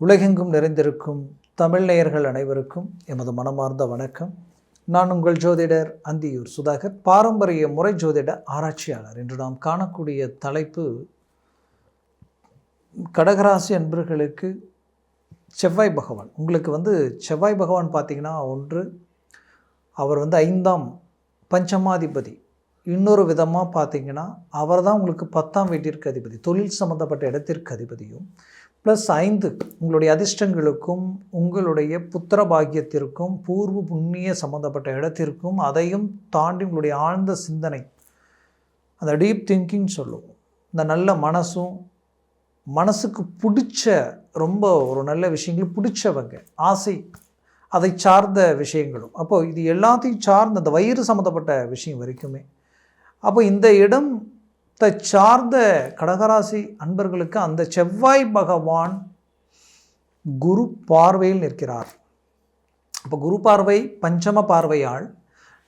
உலகெங்கும் நிறைந்திருக்கும் தமிழ் நேயர்கள் அனைவருக்கும் எமது மனமார்ந்த வணக்கம். நான் உங்கள் ஜோதிடர் அந்தியூர் சுதாகர். பாரம்பரிய முறை ஜோதிட ஆராய்ச்சியாளர். என்று நாம் காணக்கூடிய தலைப்பு கடகராசி அன்பர்களுக்கு செவ்வாய் பகவான். உங்களுக்கு வந்து செவ்வாய் பகவான் பார்த்தீங்கன்னா ஒன்று அவர் வந்து ஐந்தாம் பஞ்சமாதிபதி. இன்னொரு விதமாக பார்த்தீங்கன்னா அவர் தான் உங்களுக்கு பத்தாம் வீட்டிற்கு அதிபதி. தொழில் சம்மந்தப்பட்ட இடத்திற்கு அதிபதியும் ப்ளஸ் ஐந்து உங்களுடைய அதிர்ஷ்டங்களுக்கும் உங்களுடைய புத்திர பாக்கியத்திற்கும் பூர்வ புண்ணிய சம்மந்தப்பட்ட இடத்திற்கும் அதையும் தாண்டி உங்களுடைய ஆழ்ந்த சிந்தனை. அந்த டீப் திங்கிங் சொல்லுவோம் இந்த நல்ல மனசும் மனசுக்கு பிடிச்ச ரொம்ப ஒரு நல்ல விஷயங்களும் பிடிச்சவங்க ஆசை அதை சார்ந்த விஷயங்களும். அப்போது இது எல்லாத்தையும் சார்ந்த அந்த வயிறு சம்மந்தப்பட்ட விஷயம் வரைக்குமே. அப்போ இந்த இடம் சார்ந்த கடகராசி அன்பர்களுக்கு அந்த செவ்வாய் பகவான் குரு பார்வையில் நிற்கிறார். அப்போ குரு பார்வை பஞ்சம பார்வையால்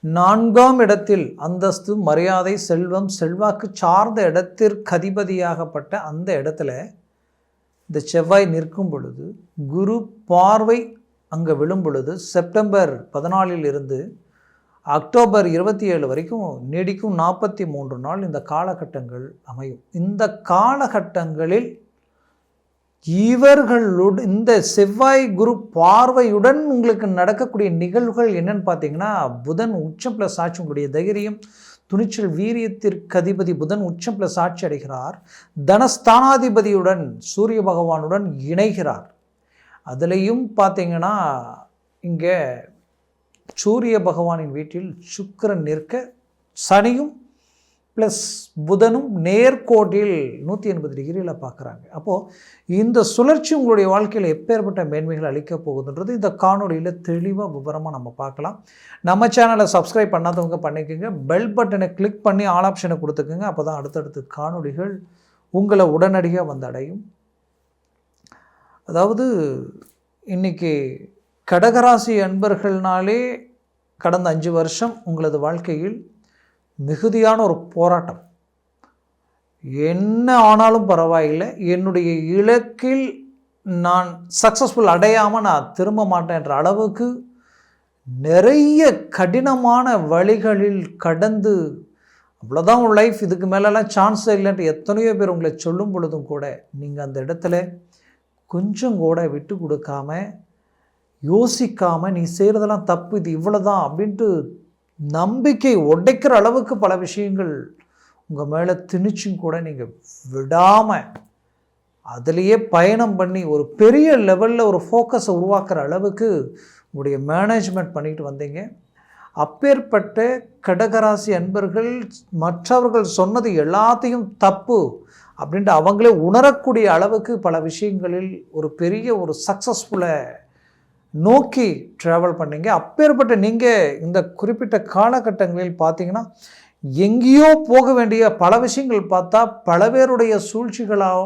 நான்காம் இடத்தில் அந்தஸ்து மரியாதை செல்வம் செல்வாக்கு சார்ந்த இடத்திற்கு அதிபதியாகப்பட்ட அந்த இடத்துல இந்த செவ்வாய் நிற்கும் பொழுது குரு பார்வை அங்கே விழும் பொழுது செப்டம்பர் பதினாலில் இருந்து அக்டோபர் இருபத்தி ஏழு வரைக்கும் நீடிக்கும் நாற்பத்தி மூன்று நாள் இந்த காலகட்டங்கள் அமையும். இந்த காலகட்டங்களில் இவர்களுடன் இந்த செவ்வாய் குரு பார்வையுடன் உங்களுக்கு நடக்கக்கூடிய நிகழ்வுகள் என்னன்னு பார்த்தீங்கன்னா புதன் உச்சம் ப்ளஸ் ஆட்சி உங்களுடைய தைரியம் துணிச்சல் வீரியத்திற்கு அதிபதி புதன் உச்சம் ப்ளஸ் ஆட்சி அடைகிறார். தனஸ்தானாதிபதியுடன் சூரிய பகவானுடன் இணைகிறார். அதுலேயும் பார்த்தீங்கன்னா இங்கே சூரிய பகவானின் வீட்டில் சுக்கரன் நிற்க சனியும் ப்ளஸ் புதனும் நேர்கோட்டில் நூற்றி எண்பது டிகிரியில் பார்க்குறாங்க. அப்போது இந்த சுழற்சி உங்களுடைய வாழ்க்கையில் எப்பேற்பட்ட மேன்மைகள் அளிக்கப் போகுதுன்றது இந்த காணொலியில் தெளிவாக விவரமாக நம்ம பார்க்கலாம். நம்ம சேனலை சப்ஸ்கிரைப் பண்ணாதவங்க பண்ணிக்கோங்க. பெல் பட்டனை கிளிக் பண்ணி ஆல் ஆப்ஷனை கொடுத்துக்கோங்க. அப்போ தான் அடுத்தடுத்து காணொலிகள் உங்களை உடனடியாக வந்து அடையும் அதாவது இன்றைக்கி கடகராசி அன்பர்கள்னாலே கடந்த அஞ்சு வருஷம் உங்களது வாழ்க்கையில் மிகுதியான ஒரு போராட்டம். என்ன ஆனாலும் பரவாயில்லை. என்னுடைய இலக்கில் நான் சக்ஸஸ்ஃபுல் அடையாமல் நான் திரும்ப மாட்டேன்ற அளவுக்கு நிறைய கடினமான வழிகளில் கடந்து அவ்வளோதான் உங்கள் லைஃப் இதுக்கு மேலெல்லாம் சான்ஸ் இல்லைன்ட்டு எத்தனையோ பேர் உங்களை சொல்லும் பொழுதும் கூட நீங்கள் அந்த இடத்துல கொஞ்சம் கூட விட்டு கொடுக்காம யோசிக்காமல் நீ செய்கிறதெல்லாம் தப்பு இது இவ்வளோதான் அப்படின்ட்டு நம்பிக்கை உடைக்கிற அளவுக்கு பல விஷயங்கள் உங்கள் மேலே திணிச்சும் கூட நீங்கள் விடாமல் அதுலேயே பயணம் பண்ணி ஒரு பெரிய லெவலில் ஒரு ஃபோக்கஸை உருவாக்குற அளவுக்கு உங்களுடைய மேனேஜ்மெண்ட் பண்ணிட்டு வந்தீங்க. அப்பேற்பட்ட கடகராசி அன்பர்கள் மற்றவர்கள் சொன்னது எல்லாத்தையும் தப்பு அப்படின்ட்டு அவங்களே உணரக்கூடிய அளவுக்கு பல விஷயங்களில் ஒரு பெரிய ஒரு சக்ஸஸ்ஃபுல்லை நோக்கி ட்ராவல் பண்ணீங்க. அப்பேற்பட்ட நீங்கள் இந்த குறிப்பிட்ட காலகட்டங்களில் பார்த்தீங்கன்னா எங்கேயோ போக வேண்டிய பல விஷயங்கள் பார்த்தா பல பேருடைய சூழ்ச்சிகளாக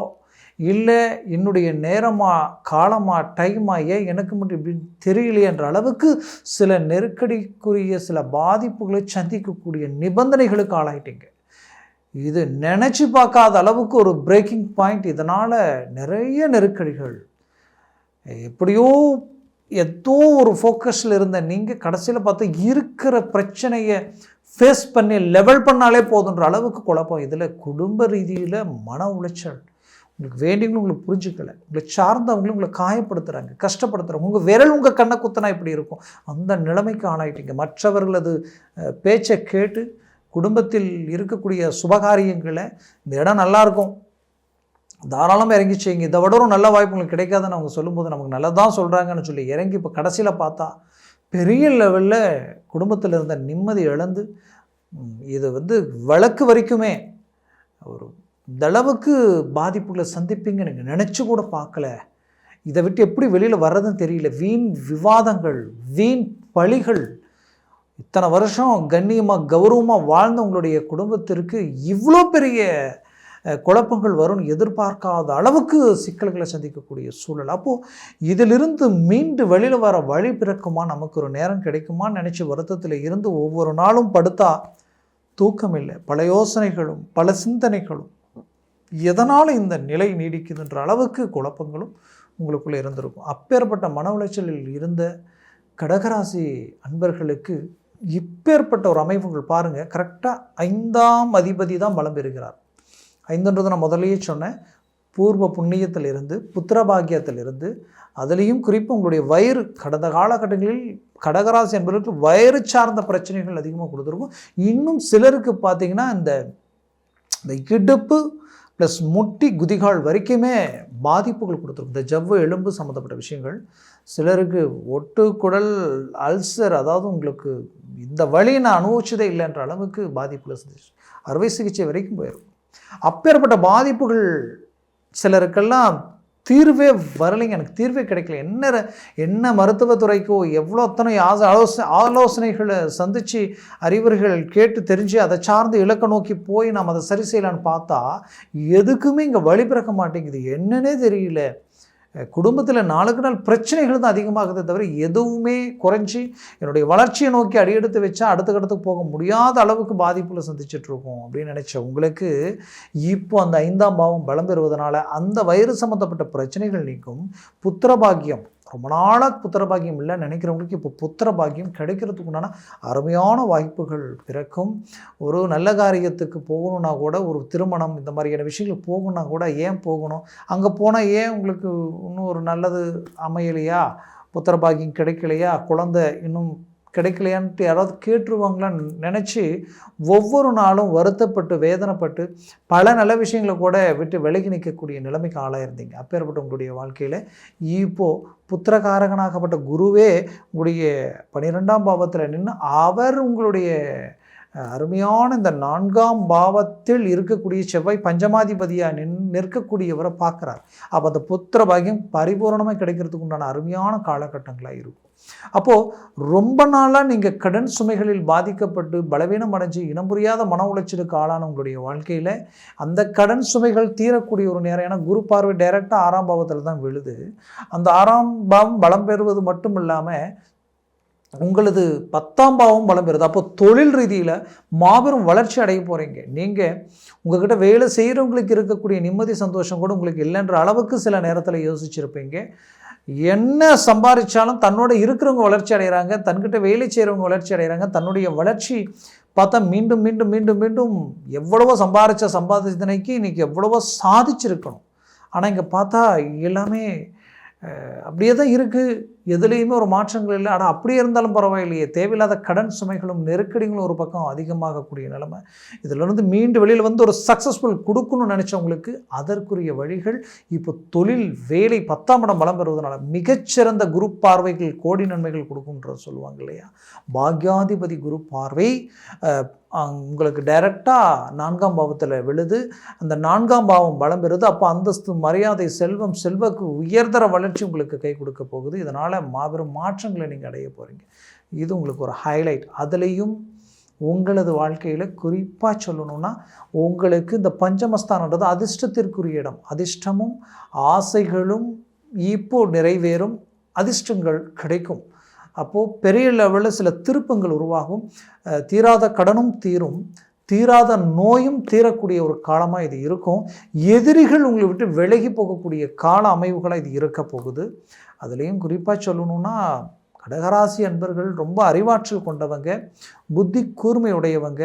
இல்லை என்னுடைய நேரமா காலமாக டைமா எனக்கு மட்டும் இப்படி தெரியலையன்ற அளவுக்கு சில நெருக்கடிக்குரிய சில பாதிப்புகளை சந்திக்கக்கூடிய நிபந்தனைகளுக்கு ஆளாயிட்டீங்க. இது நினச்சி பார்க்காத அளவுக்கு ஒரு பிரேக்கிங் பாயிண்ட் இதனால் நிறைய நெருக்கடிகள். எப்படியோ ஏதோ ஒரு ஃபோக்கஸில் இருந்த நீங்கள் கடைசியில் பார்த்தா இருக்கிற பிரச்சனையை ஃபேஸ் பண்ணி லெவல் பண்ணாலே போதுன்ற அளவுக்கு குழப்பம். இதில் குடும்ப ரீதியில் மன உளைச்சல். உங்களுக்கு வேண்டியவங்களும் உங்களுக்கு புரிஞ்சுக்கல. உங்களை சார்ந்தவங்களும் உங்களை காயப்படுத்துகிறாங்க கஷ்டப்படுத்துகிறாங்க உங்கள் விரல் உங்கள் கண்ணை குத்தனா இப்படி இருக்கும். அந்த நிலைமைக்கு ஆளாயிட்டீங்க. மற்றவர்களது பேச்சை கேட்டு குடும்பத்தில் இருக்கக்கூடிய சுபகாரியங்களை இந்த இடம் நல்லாயிருக்கும் தாராளமாக இறங்கி செய்யுங்க. இதை விட ஒரு நல்ல வாய்ப்பு உங்களுக்கு கிடைக்காதுன்னு அவங்க சொல்லும்போது நமக்கு நல்லதான் சொல்கிறாங்கன்னு சொல்லி இறங்கி இப்போ கடைசியில் பார்த்தா பெரிய லெவலில் குடும்பத்தில் இருந்த நிம்மதி இழந்து இது வந்து வழக்கு வரைக்குமே ஒரு இந்தளவுக்கு பாதிப்புகளை சந்திப்பீங்க நீங்கள் நினச்சி கூட பார்க்கல. இதை விட்டு எப்படி வெளியில் வர்றதுன்னு தெரியல. வீண் விவாதங்கள் வீண் பழிகள். இத்தனை வருஷம் கண்ணியமாக கௌரவமாக வாழ்ந்த உங்களுடைய குடும்பத்திற்கு இவ்வளோ பெரிய குழப்பங்கள் வரும்னு எதிர்பார்க்காத அளவுக்கு சிக்கல்களை சந்திக்கக்கூடிய சூழல். அப்போது இதிலிருந்து மீண்டு வெளியில் வர வழி பிறக்குமா? நமக்கு ஒரு நேரம் கிடைக்குமான்னு நினச்சி வருத்தத்தில் இருந்து ஒவ்வொரு நாளும் படுத்தா தூக்கம் இல்லை பல யோசனைகளும் பல சிந்தனைகளும் எதனால் இந்த நிலை நீடிக்குதுன்ற அளவுக்கு குழப்பங்களும் உங்களுக்குள்ளே இருந்திருக்கும். அப்பேற்பட்ட மன உளைச்சலில் இருந்த கடகராசி அன்பர்களுக்கு இப்பேற்பட்ட ஒரு அமைப்புகள் பாருங்கள் கரெக்டாக ஐந்தாம் அதிபதி தான் பலம் பெறுகிறார். ஐந்துன்றது நான் முதல்லயே சொன்னேன். பூர்வ புண்ணியத்திலிருந்து புத்திரபாகியத்திலிருந்து அதுலேயும் குறிப்பாக உங்களுடைய வயிறு கடந்த காலகட்டங்களில் கடகராசி என்பதற்கு வயிறு சார்ந்த பிரச்சனைகள் அதிகமாக கொடுத்துருக்கும். இன்னும் சிலருக்கு பார்த்தீங்கன்னா இந்த இந்த இடுப்பு ப்ளஸ் முட்டி குதிகால் வரைக்குமே பாதிப்புகள் கொடுத்துருக்கும். இந்த ஜவ்வு எலும்பு சம்மந்தப்பட்ட விஷயங்கள். சிலருக்கு ஒட்டு குடல் அல்சர் அதாவது உங்களுக்கு இந்த வழியை நான் அனுபவிச்சதே இல்லைன்ற அளவுக்கு பாதிப்புகள் சந்திச்சு அறுவை சிகிச்சை வரைக்கும் போயிருக்கும் அப்பேற்பட்ட பாதிப்புகள் சிலருக்கெல்லாம் தீர்வே வரலைங்க. எனக்கு தீர்வே கிடைக்கல. என்ன என்ன மருத்துவத்துறைக்கோ எவ்வளோ அத்தனை ஆலோசனை ஆலோசனைகளை சந்தித்து அறிவுரைகள் கேட்டு தெரிஞ்சு அதை சார்ந்து இலக்க நோக்கி போய் நாம் அதை சரி செய்யலான்னு பார்த்தா எதுக்குமே இங்கே வழி பிறக்க மாட்டேங்குது. என்னன்னே தெரியல. குடும்பத்தில் நாளுக்கு நாள் பிரச்சனைகள் தான் அதிகமாகுதே தவிர எதுவுமே குறைஞ்சி என்னுடைய வளர்ச்சியை நோக்கி அடியெடுத்து வச்சா அடுத்த கட்டத்துக்கு போக முடியாத அளவுக்கு பாதிப்பில் சந்திச்சிட்ருக்கோம் அப்படின்னு நினச்ச உங்களுக்கு இப்போ அந்த ஐந்தாம் பாவம் பலம் பெறுவதனால அந்த வயிறு சம்மந்தப்பட்ட பிரச்சனைகள் நீக்கும். புத்திரபாகியம் ரொம்ப நாளாக புத்திரபாகியம் இல்லை நினைக்கிறவங்களுக்கு இப்போ புத்திரபாகியம் கிடைக்கிறதுக்கு உண்டான அருமையான வாய்ப்புகள் பிறக்கும். ஒரு நல்ல காரியத்துக்கு போகணுன்னா கூட ஒரு திருமணம் இந்த மாதிரியான விஷயங்கள் போகணுன்னா கூட ஏன் போகணும்? அங்கே போனால் ஏன் உங்களுக்கு இன்னும் ஒரு நல்லது அமையலையா? புத்திரபாகியம் கிடைக்கலையா? குழந்தை இன்னும் கிடைக்கலையான்ட்டு யாராவது கேட்டுருவாங்களான்னு நினச்சி ஒவ்வொரு நாளும் வருத்தப்பட்டு வேதனைப்பட்டு பல நல்ல விஷயங்களை கூட விட்டு விலகி நிற்கக்கூடிய நிலைமைக்கு ஆளாயிருந்தீங்க. அப்பேற்பட்ட உங்களுடைய வாழ்க்கையில் இப்போது புத்திரகாரகனாகப்பட்ட குருவே உங்களுடைய பன்னிரெண்டாம் பாவத்தில் நின்று அவர் உங்களுடைய அருமையான இந்த நான்காம் பாவத்தில் இருக்கக்கூடிய செவ்வாய் பஞ்சமாதிபதியாக நின் நிற்கக்கூடியவரை பார்க்குறார். அப்போ அந்த புத்திர பாகியம் பரிபூரணமாக கிடைக்கிறதுக்கு உண்டான அருமையான காலகட்டங்களாக இருக்கும் அப்போது ரொம்ப நாளாக நீங்கள் கடன் சுமைகளில் பாதிக்கப்பட்டு பலவீனம் அடைஞ்சு இனம் புரியாத மன உளைச்சலுக்கு ஆளான உங்களுடைய வாழ்க்கையில் அந்த கடன் சுமைகள் தீரக்கூடிய ஒரு நேரம். ஏன்னா குரு பார்வை டைரெக்டாக ஆறாம் பாவத்தில் தான் விழுது. அந்த ஆறாம் பாவம் பலம் பெறுவது மட்டும் இல்லாமல் உங்களது பத்தாம் பாவம் பலம் பெறுது. அப்போ தொழில் ரீதியில் மாபெரும் வளர்ச்சி அடைய போகிறீங்க நீங்கள் உங்ககிட்ட வேலை செய்கிறவங்களுக்கு இருக்கக்கூடிய நிம்மதி சந்தோஷம் கூட உங்களுக்கு இல்லைன்ற அளவுக்கு சில நேரத்தில் யோசிச்சிருப்பீங்க. என்ன சம்பாதிச்சாலும் தன்னோட இருக்கிறவங்க வளர்ச்சி அடைகிறாங்க தன்கிட்ட வேலை செய்கிறவங்க வளர்ச்சி அடைகிறாங்க தன்னுடைய வளர்ச்சி பார்த்தா மீண்டும் மீண்டும் மீண்டும் மீண்டும் எவ்வளவோ சம்பாதிச்ச சம்பாதித்தனைக்கு இன்றைக்கி எவ்வளவோ சாதிச்சிருக்கணும். ஆனால் இங்கே பார்த்தா எல்லாமே அப்படியே தான் இருக்குது எதுலேயுமே ஒரு மாற்றங்கள் இல்லை. ஆனால் அப்படியே இருந்தாலும் பரவாயில்லையே. தேவையில்லாத கடன் சுமைகளும் நெருக்கடிகளும் ஒரு பக்கம் அதிகமாகக்கூடிய நிலைமை. இதிலிருந்து மீண்டு வெளியில் வந்து ஒரு சக்ஸஸ்ஃபுல் கொடுக்கணும்னு நினச்சவங்களுக்கு அதற்குரிய வழிகள் இப்போ தொழில் வேலை பத்தாம் இடம் பலம் பெறுவதனால மிகச்சிறந்த குரு பார்வைகள் கோடி நன்மைகள் கொடுக்குன்றது சொல்லுவாங்க இல்லையா? பாக்யாதிபதி குரு பார்வை உங்களுக்கு டைரெக்டாக நான்காம் பாவத்தில் விழுது. அந்த நான்காம் பாவம் பலம் பெறுது. அப்போ அந்தஸ்து மரியாதை செல்வம் செல்வக்கு உயர்தர வளர்ச்சி உங்களுக்கு கை கொடுக்க போகுது. இதனால் மாபெரும் மாற்றங்களை நீங்கள் அடைய போகிறீங்க இது உங்களுக்கு ஒரு ஹைலைட் அதுலேயும் உங்களது வாழ்க்கையில் குறிப்பாக சொல்லணும்னா உங்களுக்கு இந்த பஞ்சமஸ்தானன்றது அதிர்ஷ்டத்திற்குரிய இடம். அதிர்ஷ்டமும் ஆசைகளும் இப்போ நிறைவேறும் அதிர்ஷ்டங்கள் கிடைக்கும். அப்போது பெரிய லெவலில் சில திருப்பங்கள் உருவாகும். தீராத கடனும் தீரும். தீராத நோயும் தீரக்கூடிய ஒரு காலமாக இது இருக்கும். எதிரிகள் உங்களை விட்டு விலகி போகக்கூடிய கால அமைவுகளாக இது இருக்க போகுது. அதுலேயும் குறிப்பாக சொல்லணும்னா கடகராசி அன்பர்கள் ரொம்ப அறிவாற்றல் கொண்டவங்க புத்தி கூர்மையுடையவங்க.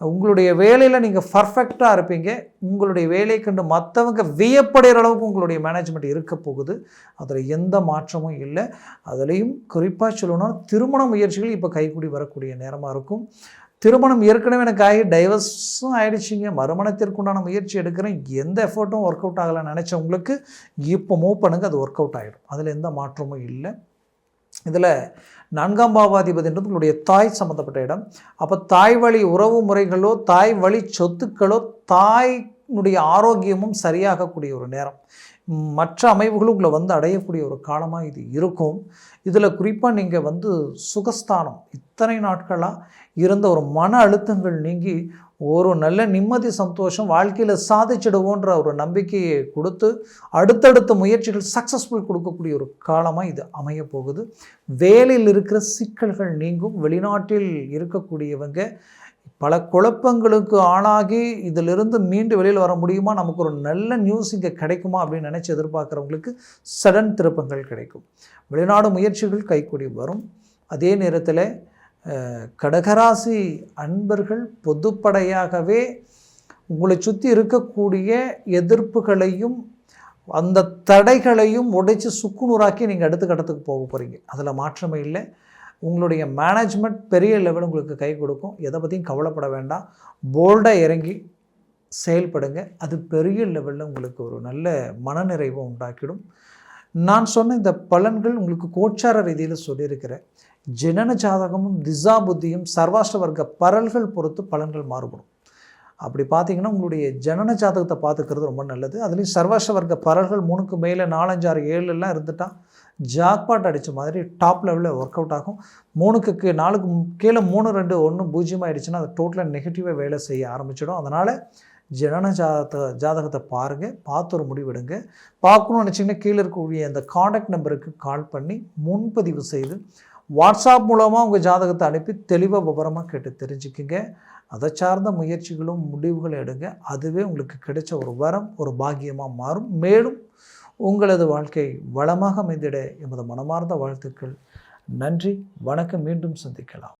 உங்களுடைய வேலையில் நீங்கள் பர்ஃபெக்டாக இருப்பீங்க. உங்களுடைய வேலையை கண்டு மற்றவங்க வியப்படைகிற அளவுக்கு உங்களுடைய மேனேஜ்மெண்ட் இருக்க போகுது. அதில் எந்த மாற்றமும் இல்லை. அதுலேயும் குறிப்பாக சொல்லணும்னா திருமண முயற்சிகள் இப்போ கைகூடி வரக்கூடிய நேரமாக இருக்கும். திருமணம் ஏற்கனவே எனக்கு ஆகி டைவர்ஸும் ஆயிடுச்சிங்க. மறுமணத்திற்குண்டான முயற்சி எடுக்கிறேன். எந்த எஃபர்ட்டும் ஒர்க் அவுட் ஆகலை நினச்சவங்களுக்கு இப்போ மூவ் பண்ணுங்க அது ஒர்க் அவுட் ஆகிடும் அதில் எந்த மாற்றமும் இல்லை. இதில் நான்காம் பாவாதிபதின்றது உங்களுடைய தாய் சம்மந்தப்பட்ட இடம். அப்போ தாய் வழி உறவு முறைகளோ தாய் வழி சொத்துக்களோ தாயினுடைய ஆரோக்கியமும் சரியாகக்கூடிய ஒரு நேரம். மற்ற அமைவுகளும் உங்களை வந்து அடையக்கூடிய ஒரு காலமாக இது இருக்கும். இதில் குறிப்பாக நீங்கள் வந்து சுகஸ்தானம். இத்தனை நாட்களாக இருந்த ஒரு மன அழுத்தங்கள் நீங்கி ஒரு நல்ல நிம்மதி சந்தோஷம் வாழ்க்கையில் சாதிச்சிடுவோன்ற ஒரு நம்பிக்கையை கொடுத்து அடுத்தடுத்த முயற்சிகள் சக்ஸஸ்ஃபுல் கொடுக்கக்கூடிய ஒரு காலமாக இது அமைய போகுது. வேலையில் இருக்கிற சிக்கல்கள் நீங்கும். வெளிநாட்டில் இருக்கக்கூடியவங்க பல குழப்பங்களுக்கு ஆளாகி இதிலிருந்து மீண்டு வெளியில் வர முடியுமா? நமக்கு ஒரு நல்ல நியூஸ் இங்கே கிடைக்குமா? அப்படின்னு நினச்சி எதிர்பார்க்குறவங்களுக்கு சடன் திருப்பங்கள் கிடைக்கும். வெளிநாடு முயற்சிகள் கைக்கூடி வரும். அதே நேரத்தில் கடகராசி அன்பர்கள் பொதுப்படையாகவே உங்களை சுற்றி இருக்கக்கூடிய எதிர்ப்புகளையும் அந்த தடைகளையும் உடைச்சு சுக்குநூறாக்கி நீங்கள் அடுத்த கட்டத்துக்கு போக போகிறீங்க அதில் மாற்றமே இல்லை. உங்களுடைய மேனேஜ்மெண்ட் பெரிய லெவல் உங்களுக்கு கை கொடுக்கும். எதை பற்றியும் கவலைப்பட வேண்டாம். போல்டாக இறங்கி செயல்படுங்க. அது பெரிய லெவலில் உங்களுக்கு ஒரு நல்ல மனநிறைவை உண்டாக்கிடும். நான் சொன்ன இந்த பலன்கள் உங்களுக்கு கோச்சார ரீதியில் சொல்லியிருக்கிறேன். ஜனன ஜாதகமும் திசா புத்தியும் சர்வாஷ்ட வர்க்க பரல்கள் பொறுத்து பலன்கள் மாறுபடும். அப்படி பார்த்தீங்கன்னா உங்களுடைய ஜனன ஜாதகத்தை பார்த்துக்கிறது ரொம்ப நல்லது. அதுலேயும் சர்வாஷ்ட வர்க்க பரல்கள் மூணுக்கு மேலே நாலஞ்சு ஆறு ஏழுலாம் எல்லாம் ஜாக்பாட் அடித்த மாதிரி டாப் லெவலில் ஒர்க் அவுட் ஆகும். மூணுக்கு கீ- நாலுக்கு கீழே மூணு ரெண்டு ஒன்று பூஜ்ஜியம் ஆகிடுச்சுன்னா அது டோட்டலாக நெகட்டிவாக வேலை செய்ய ஆரம்பிச்சிடும். அதனால் ஜனன ஜாதகத்தை ஜாதகத்தை பாருங்கள் பார்த்து ஒரு முடிவெடுங்க பார்க்கணும்னு நினச்சிங்கன்னா கீழே இருக்கக்கூடிய அந்த காண்டாக்ட் நம்பருக்கு கால் பண்ணி முன்பதிவு செய்து வாட்ஸ்அப் மூலமாக உங்கள் ஜாதகத்தை அனுப்பி தெளிவாக விவரமாக கேட்டு தெரிஞ்சுக்குங்க. அதை சார்ந்த முயற்சிகளும் முடிவுகளும் எடுங்க. அதுவே உங்களுக்கு கிடைச்ச ஒரு வரம் ஒரு பாக்கியமாக மாறும். மேலும் உங்களது வாழ்க்கை வளமாக அமைந்திட எமது மனமார்ந்த வாழ்த்துக்கள். நன்றி வணக்கம். மீண்டும் சந்திக்கலாம்.